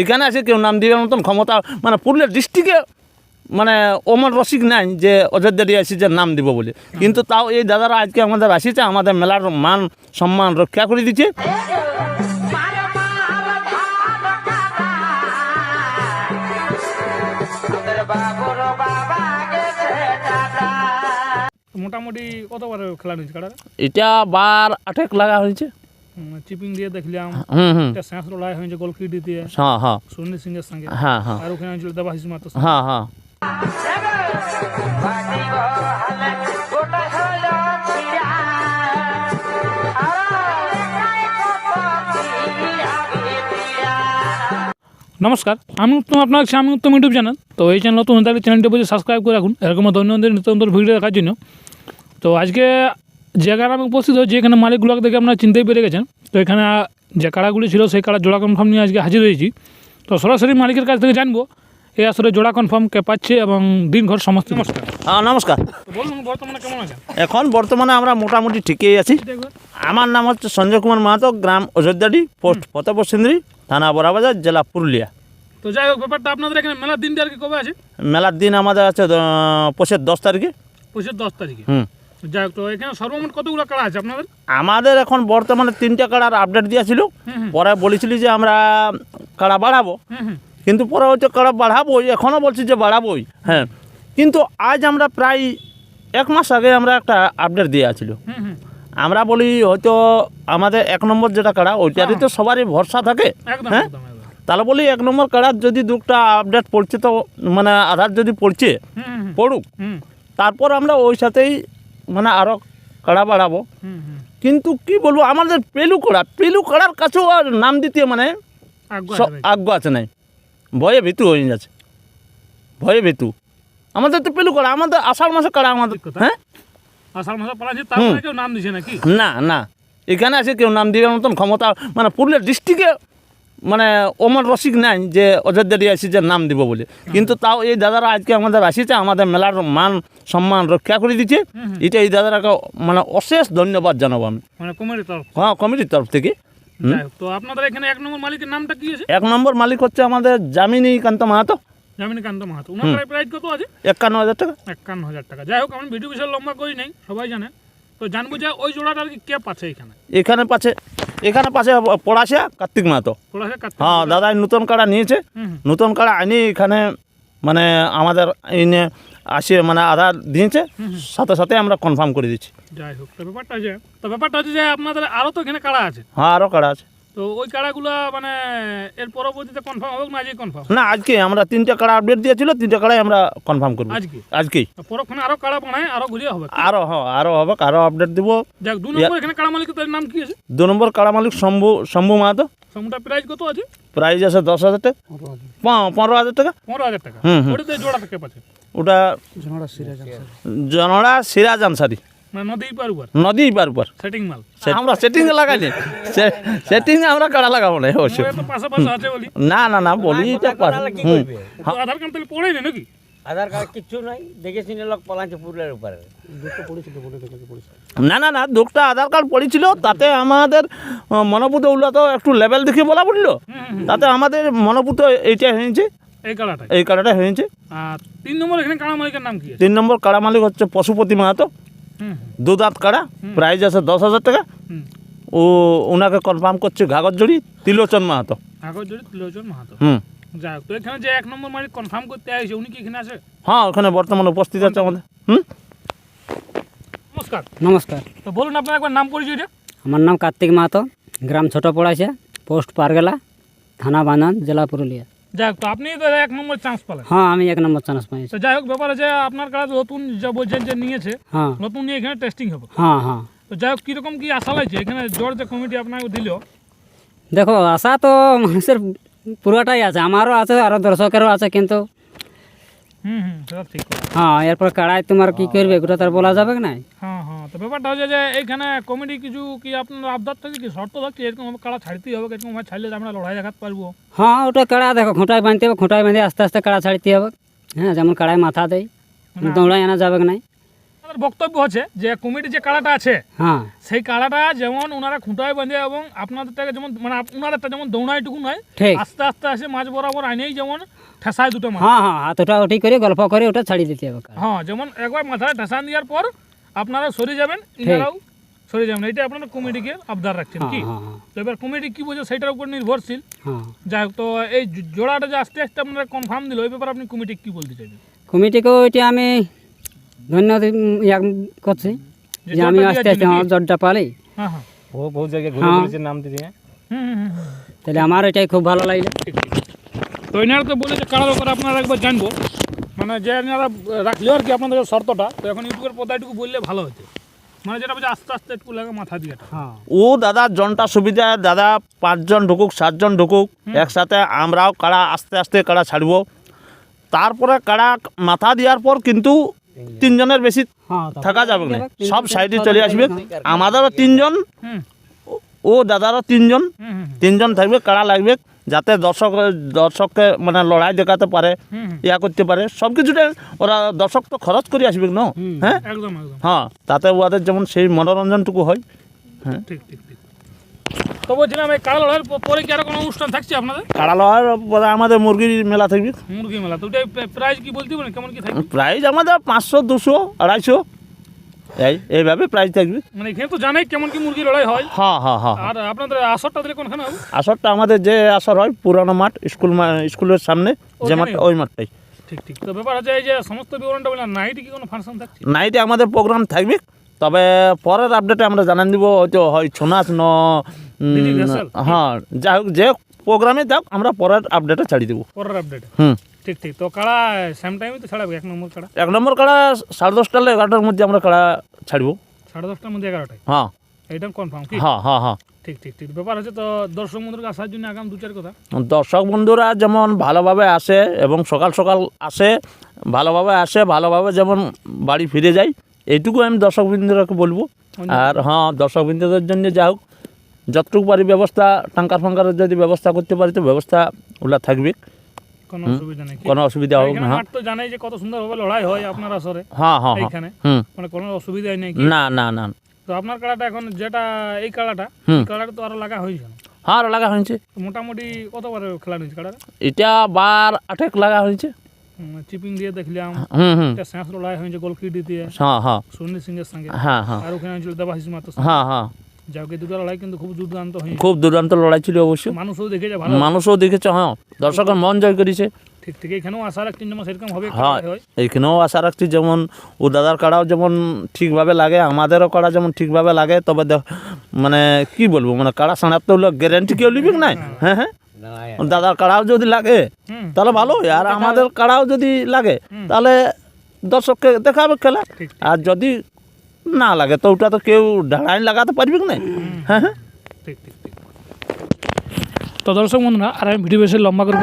এখানে আছে কেউ নাম দেওয়ার মতন ক্ষমতা মানে পুরুলিয়া ডিস্ট্রিক্টে মানে ওমন রসিক নাই যে অযোধ্যা দিয়ে যে নাম দিব বলে। কিন্তু তাও এই দাদারা আজকে আমাদের আসিছে আমাদের মেলার মান সম্মান রক্ষা করে দিচ্ছে। মোটামুটি কতবার খেলা কাটা এটা বার আটেক লাগা হয়েছে। চিপিং দিয়ে দেখলাম হুম একটা শেষ লড়াই হয়েছে গোলকিটি দিয়ে। হ্যাঁ হ্যাঁ। সুনীল সিং এর সঙ্গে। হ্যাঁ হ্যাঁ। আর ওখানে হয়েছিল দেবাশিস মাত্র হ্যাঁ হ্যাঁ। নমস্কার আমি উত্তম আপনার কাছে আমি উত্তম ইউটিউব চ্যানেল। তো এই চ্যানেল নতুন হয়ে থাকলে চ্যানেলটি বসে সাবস্ক্রাইব করে রাখুন। এরকম দৈনন্দিন নিত্য ভিডিও দেখার জন্য। তো আজকে যে কাড়া আমি উপস্থিত হয়েছি এখানে মালিকগুলোকে দেখে আপনারা চিনতেই পেরে গেছেন। তো এখানে যে কাড়াগুলি ছিল সেই কাড়া জোড়া কনফার্ম নিয়ে আজকে হাজির হয়েছি। তো সরাসরি মালিকের কাছ থেকে জানব এই আসলে জোড়া কনফার্ম কে পাচ্ছে এবং দিন ঘর সমস্ত নমস্কার। হ্যাঁ নমস্কার। বলুন বর্তমানে কেমন আছেন? এখন বর্তমানে আমরা মোটামুটি ঠিকই আছি। আমার নাম হচ্ছে সঞ্জয় কুমার মাহাতো গ্রাম অযোধ্যাডি পোস্ট ফতেপুর সিন্দ্রি থানা বড়াবাজার জেলা পুরুলিয়া। তো যাই হোক ব্যাপারটা আপনাদের এখানে মেলার দিনটা আর কি কবে আছে? মেলার দিন আমাদের আছে পৌষের দশ তারিখে। পঁচিশ দশ তারিখে। হুম। যাই হোক তো এখানে সর্বমোট কতগুলো কাড়া আছে আপনাদের? আমাদের এখন বর্তমানে তিনটা কাড়ার আপডেট দিয়েছিল। পরে বলেছিলি যে আমরা কাড়া বাড়াবো। কিন্তু পরে হয়তো কাড়া বাড়াবোই এখনও বলছি যে বাড়াবোই। হ্যাঁ। কিন্তু আজ আমরা প্রায় এক মাস আগে আমরা একটা আপডেট দিয়েছিল আমরা বলি হয়তো আমাদের এক নম্বর যেটা কাড়া ওইটারই তো সবারই ভরসা থাকে। হ্যাঁ? তাহলে বলি এক নম্বর কাড়ার যদি দুটা আপডেট পড়ছে তো মানে আধার যদি পড়ছে পড়ুক। তারপর আমরা ওই সাথেই মানে আরও কাড়া বাড়াবো। কিন্তু কি বলব আমাদের পেলু কড়া পেলু কড়ার কাছেও আর নাম দিতে মানে আগুয়া আছে নাই। ভয়ে ভীতু হয়ে যাচ্ছে। ভয়ে ভীতু। আমাদের তো পেলু কড়া আমাদের আষাঢ় মাসে কড়া আমাদের হ্যাঁ? আষাঢ় মাসে পালাচ্ছে তারপরে কেউ নাম দিছে নাকি? না না। এখানে আছে কেউ নাম দেওয়ার মতন ক্ষমতা মানে পুরুলিয়া ডিস্ট্রিক্টে মানে ওমন রসিক নাই যে অযোধ্যা যে নাম দিব বলে। কিন্তু তাও এই দাদারা আজকে আমাদের আসিছে আমাদের মেলার মান সম্মান রক্ষা করে দিচ্ছে। এটা এই দাদারাকে মানে অশেষ ধন্যবাদ জানাব আমি। মানে হ্যাঁ কমিটির তরফ থেকে। তো আপনাদের এখানে এক নম্বর মালিকের নামটা কি আছে? এক নম্বর মালিক হচ্ছে আমাদের জামিনী কান্ত মাহাতো। জামিনীকান্ত মাহাতো। ওনার প্রাইস কত আছে? একান্ন হাজার টাকা। একান্ন হাজার টাকা। যাই হোক আমি ভিডিও বিশাল লম্বা করি নাই সবাই জানে। তো জানব যে ওই কি পাচ্ছে এখানে? এখানে পাশে এখানে পাশে পড়াশা কার্তিক মাহাতো। হ্যাঁ দাদা নতুন কাড়া নিয়েছে। নতুন কাড়া আনি এখানে মানে আমাদের এনে আসে মানে আধার দিয়েছে। সাথে সাথে আমরা কনফার্ম করে দিচ্ছি। যাই হোক তো ব্যাপারটা যে তো ব্যাপারটা হচ্ছে যে আপনাদের আরও তো এখানে কাড়া আছে। হ্যাঁ আরও কাড়া আছে। তো ওই কাড়াগুলো মানে এর পরবর্তীতে কনফার্ম হবে না আজকে কনফার্ম না আজকে আমরা তিনটা কাড়া আপডেট দিয়েছিল তিনটা কাড়াই আমরা কনফার্ম করব। আজকে? আজকেই। পরক্ষণে কাড়া বানায় আরও ঘুরিয়ে হবে। আরও হ্যাঁ আরও হবে আপডেট দিব। যাক দু নম্বর এখানে কাড়া মালিকের নাম কি আছে? দু নম্বর কাড়া মালিক শম্ভু শম্ভু মাহাতো। সমুটা প্রাইস কত আছে? প্রাইস আছে দশ হাজার টাকা। পা- পনেরো হাজার টাকা। পনেরো হাজার টাকা। হুম, হুম। জোড়া থেকে পাচ্ছে? ওটা জনড়া সিরাজ আনসারি নদী পার উপর? সেটিং মাল। আমরা সেটিং লাগাইনি সেটিং আমরা কাড়া লাগাবো না অবশ্য। ওরা তো আছে বলি। না না না বলি আধার কার্ড তাহলে নাকি? আধার কার্ড কিচ্ছু নাই দেখে শুনে লোক পলাচ্ছে পুরুলের উপরে না না না দুটা আধার কার্ড পড়েছিল তাতে আমাদের মনোপুত উল্লা তো একটু লেভেল দেখে বলা পড়ল। তাতে আমাদের মনোপুত এইটা হয়েছে। এই কাড়াটা এই কাড়াটা হয়েছে। আর তিন নম্বর এখানে কাড়া মালিকের নাম কি তিন নম্বর কাড়া মালিক হচ্ছে পশুপতি মাহাতো। দু দাঁত কাড়া প্রাইজ আছে দশ হাজার টাকা। ও ওনাকে কনফার্ম করছে ঘাগরজড়ি তিলোচন মাহাতো। জড়ি মাহাতো। হুম। তো এখানে যে এক নম্বর মালিক কনফার্ম করতে আসছে উনি কি এখানে আছে? হ্যাঁ ওখানে বর্তমানে উপস্থিত আছে আমাদের। হুম? নমস্কার। নমস্কার। তো বলুন আপনার একবার নাম পরিচয়টা। আমার নাম কার্তিক মাহাতো গ্রাম ছোট পড়াইছে পোস্ট পারগেলা থানা বানান জেলা পুরুলিয়া। যাই হোক তো আপনি তো এক নম্বর চান্স পেলেন। হ্যাঁ আমি এক নম্বর চান্স পাইছি। তো যাই হোক ব্যাপার আছে আপনার কাছে নতুন যা বলছেন যে নিয়েছে হ্যাঁ। নতুন নিয়ে এখানে টেস্টিং হবে। হ্যাঁ হ্যাঁ। তো যাই হোক কীরকম কি আশা লাগছে এখানে জোর যে কমিটি আপনাকে দিল। দেখো আশা তো মানুষের পুরোটাই আছে আমারও আছে আরও দর্শকেরও আছে কিন্তু হুম হুম সেটা ঠিক হ্যাঁ এরপর কাড়াই তোমার কি করবে ওটা তার বলা যাবে না হ্যাঁ তো ব্যাপারটা হচ্ছে যে এইখানে কমিটি কিছু কি আপনার আবদার থাকে কি? শর্ত থাকছে এরকম কাড়া ছাড়তেই হবে এরকম ভাবে ছাড়লে আমরা লড়াই দেখাতে পারব। হ্যাঁ ওটা কাড়া দেখো খোঁটায় বাঁধতে হবে খোঁটায় বাঁধে আস্তে আস্তে কাড়া ছাড়তে হবে। হ্যাঁ যেমন কাড়ায় মাথা দেয় দৌড়াই আনা যাবে না আমাদের বক্তব্য হচ্ছে যে কমিটি যে কাড়াটা আছে হ্যাঁ। সেই কাড়াটা যেমন ওনারা খুঁটায় বাঁধে এবং আপনাদেরটাকে যেমন মানে ওনাদেরটা যেমন দৌড়াইটুকু নয় ঠিক। আস্তে আস্তে আসে মাঝ বরাবর আইনেই যেমন ঠেসায় দুটো মাথা। হ্যাঁ হ্যাঁ হাত ওটা ওটি করে গল্প করে ওটা ছাড়িয়ে দিতে হবে হ্যাঁ যেমন একবার মাথায় ঠেসান দেওয়ার পর আপনারা সরে যাবেন ইনারাও সরে যাবেন। এটা আপনারা কমিটিকে আবদার রাখছেন হ্যাঁ কি? হ্যাঁ হ্যাঁ। তো এবার কমিটি কি বোঝে সেটার উপর নির্ভরশীল। হ্যাঁ। যাই হোক তো এই জোড়াটা যে আস্তে আস্তে আপনারা কনফার্ম দিল ওই ব্যাপারে আপনি কমিটি কি বলতে চাইবেন? কমিটিকে ওইটা আমি ধন্যবাদ ইয়া করছি যে আমি আস্তে আস্তে আমার? জটটা পালি। হ্যাঁ হ্যাঁ। ও বহু জায়গায় ঘুরে হ্যাঁ। নাম হুম। তাহলে আমার এটাই খুব ভালো লাগল। তো এনারা তো বলে যে কারার ব্যাপারে আপনারা একবার জানব। মানে যে এনারা রাখলেও আর কি আপনাদের শর্তটা তো এখন ইউটিউবের পদায়টুকু বললে ভালো হতো মানে যেটা বলছে আস্তে আস্তে একটু লাগে মাথা দিয়ে হ্যাঁ। ও দাদা জনটা সুবিধা দাদা পাঁচজন ঢুকুক সাতজন ঢুকুক একসাথে আমরাও কাড়া আস্তে আস্তে কাড়া ছাড়বো। তারপরে কাড়া মাথা দেওয়ার পর কিন্তু তিনজনের বেশি হ্যাঁ থাকা যাবে না। সব সাইডে চলে আসবে। আমাদেরও তিনজন ও দাদারও তিনজন তিনজন থাকবে কাড়া লাগবে। যাতে দর্শক দর্শককে মানে লড়াই দেখাতে পারে। ইয়া করতে পারে সব কিছুটা ওরা দর্শক তো খরচ করে আসবে না হ্যাঁ? হ্যাঁ তাতে ওদের যেমন সেই মনোরঞ্জনটুকু হয় হ্যাঁ। ঠিক ঠিক ঠিক। তো বলছিলাম এই কাড়া লড়াইয়ের পরে কি আর কোনো অনুষ্ঠান থাকছে আপনাদের? কাড়া লওয়ার পরে আমাদের মুরগির মেলা থাকবে। মুরগি মেলা তো ওটাই কি বলতে পারেন কেমন কি থাকবে? প্রাইস আমাদের পাঁচশো দুশো আড়াইশো। এই এইভাবে প্রাইস থাকবে। মানে এখানে তো জানাই কেমন কি মুরগি লড়াই হয়। হ্যাঁ হ্যাঁ হ্যাঁ আর আপনাদের আসরটা দিলে কোনখানে হবে? আসরটা আমাদের যে আসর হয় পুরানো মাঠ স্কুল স্কুলের সামনে যে মাঠ ওই মাঠটাই। ঠিক ঠিক। তো ব্যাপার আছে এই যে সমস্ত বিবরণটা বললাম নাইটে কি কোনো ফাংশন থাকছে? নাইটে আমাদের প্রোগ্রাম থাকবে তবে পরের আপডেটে আমরা জানান দিব হয়তো হয় ছৌ নাচ ন। হ্যাঁ যাই হোক যে প্রোগ্রামে যাক আমরা পরের আপডেটে ছাড়ি দেবো। পরের আপডেটে হুম। ঠিক ঠিক। তো কাড়া সেম টাইমে তো ছাড়াবে এক নম্বর কাড়া এক নম্বর কাড়া সাড়ে দশটা এগারোটার মধ্যে আমরা কাড়া ছাড়বো সাড়ে দশটার মধ্যে এগারোটায় হ্যাঁ এইটা কনফার্ম কি হ্যাঁ হ্যাঁ হ্যাঁ ঠিক ঠিক ঠিক ব্যাপার আছে তো দর্শক বন্ধুকে আসার জন্য আগাম দু চার কথা দর্শক বন্ধুরা যেমন ভালোভাবে আসে এবং সকাল সকাল আসে ভালোভাবে আসে ভালোভাবে যেমন বাড়ি ফিরে যায় এইটুকু আমি দর্শক বন্ধুরাকে বলব আর হ্যাঁ দর্শক বন্ধুদের জন্য যা হোক যতটুকু পারি ব্যবস্থা টাঙ্কার ফাঙ্কারের যদি ব্যবস্থা করতে পারি তো ব্যবস্থা ওগুলা থাকবে কোনো অসুবিধা নেই। কোনো অসুবিধা এখানে না হ্যাঁ। মাঠ তো জানাই যে কত সুন্দরভাবে লড়াই হয় আপনার আসরে। হ্যাঁ হ্যাঁ হ্যাঁ। এইখানে। হুম। মানে কোনো অসুবিধাই নেই না না না। তো আপনার কাড়াটা এখন যেটা এই কাড়াটা এই কাড়াটা তো আরও লাগা হয়েছে। হ্যাঁ লাগা হয়েছে। মোটামুটি কতবার খেলা নিয়েছে কাড়াটা? এটা বার আটেক লাগা হয়েছে। চিপিং দিয়ে দেখলাম একটা শেষ লড়াই হয়েছে গোলকিটি দিয়ে হ্যাঁ হ্যাঁ। সুনীল সিং এর সঙ্গে। হ্যাঁ হ্যাঁ। আর ওখানে হয়েছিল দেবাশিস মাত্র হ্যাঁ হ্যাঁ। দুটো লড়াই কিন্তু খুব দুর্দান্ত খুব দুর্দান্ত লড়াই ছিল অবশ্য। মানুষও দেখেছে ভালো। মানুষও দেখেছে হ্যাঁ। দর্শকের মন জয় করেছে। ঠিক ঠিক এখানেও আশা রাখছেন যেমন সেরকম হবে হ্যাঁ লড়াই এইখানেও আশা রাখছি যেমন ও দাদার কাড়াও যেমন ঠিকভাবে লাগে আমাদেরও কাড়া যেমন ঠিকভাবে লাগে তবে দেখ- মানে কি বলব মানে কাড়া সাঁড়ার তো গ্যারেন্টি কেউ লিবি নাই? হ্যাঁ হ্যাঁ। দাদার কাড়াও যদি লাগে তাহলে ভালো আর আমাদের কাড়াও যদি লাগে তাহলে দর্শককে দেখাবে খেলা। আর যদি না লাগে তো ওটা তো কেউ ঢাড়াই লাগাতে পারবি না? হ্যাঁ হ্যাঁ। তো দর্শক বন্ধুরা আর আমি ভিডিও বেশি লম্বা করব।